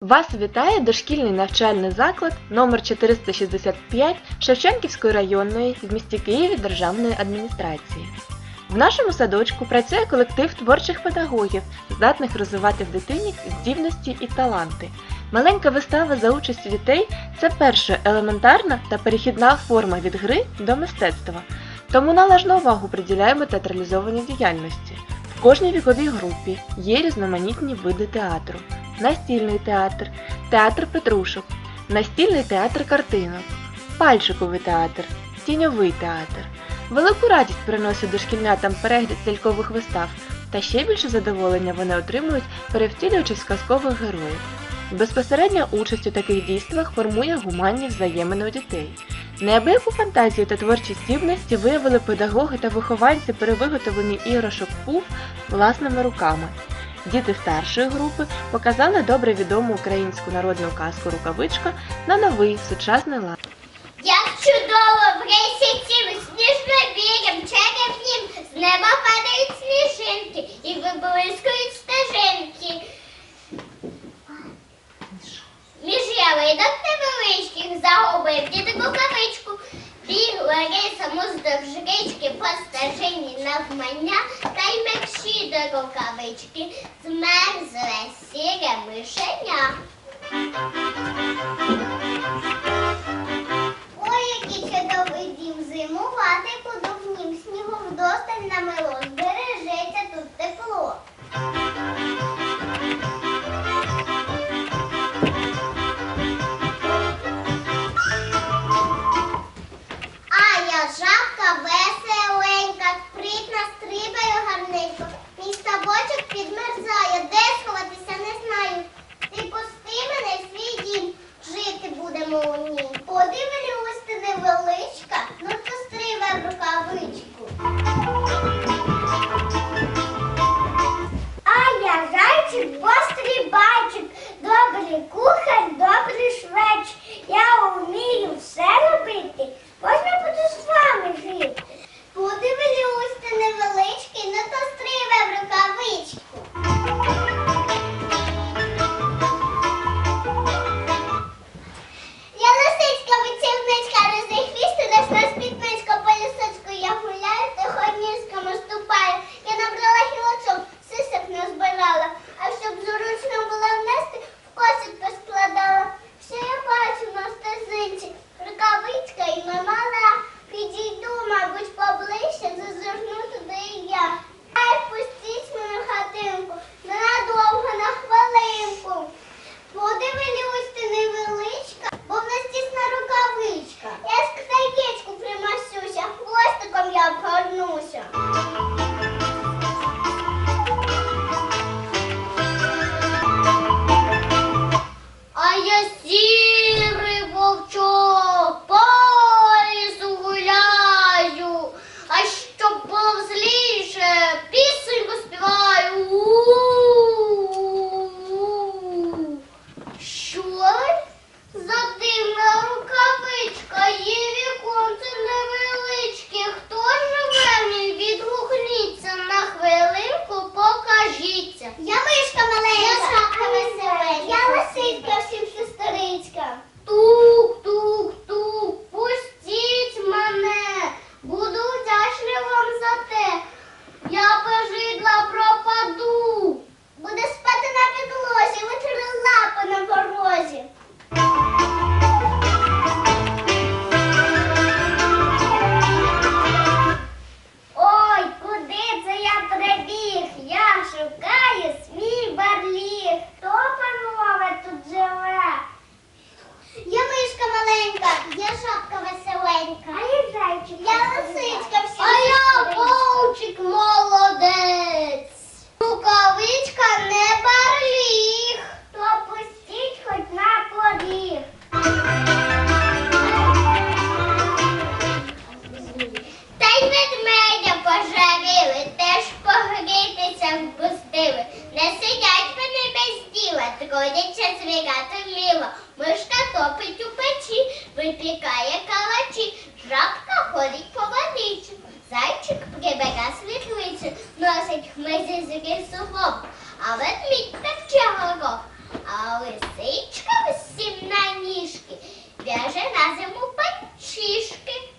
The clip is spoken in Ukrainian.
Вас вітає дошкільний навчальний заклад номер 465 Шевченківської районної в місті Києві державної адміністрації. В нашому садочку працює колектив творчих педагогів, здатних розвивати в дитині здібності і таланти. Маленька вистава за участю дітей це перша елементарна та перехідна форма від гри до мистецтва. Тому належну увагу приділяємо театралізованій діяльності. В кожній віковій групі є різноманітні види театру настільний театр, театр петрушок, настільний театр картинок, пальчиковий театр, тіньовий театр. Велику радість приносить дошкільнятам перегляд лялькових вистав, та ще більше задоволення вони отримують, перевтілюючись в казкових героїв. Безпосередня участь у таких дійствах формує гуманні взаємини у дітей. Неабияку фантазію та творчі здібності виявили педагоги та вихованці при виготовленні іграшок ПУФ власними руками. Діти старшої групи показали добре відому українську народну казку Рукавичка на новий сучасний лад. Як чудово в рейсі цілим сніжнобірям, черепнім, з неба падають сніжинки і виблискують стежинки. Між ялинок невеличких загубив дід рукавичку. Уздовж річки по стежині навмання, та й м'якші до рукавички змерзле сіре мишеня. Ой, який чудовий дім зимувати подобнім в нім снігу вдосталь намело, Ходить звірята мило, мишка топить у печі, випікає калачі, жабка ходить по водичі, зайчик прибере світлицю, носить хмизі з рісу гоп, а ведмідь певче горох, а лисичка всім на ніжки в'яже на зиму панчішки.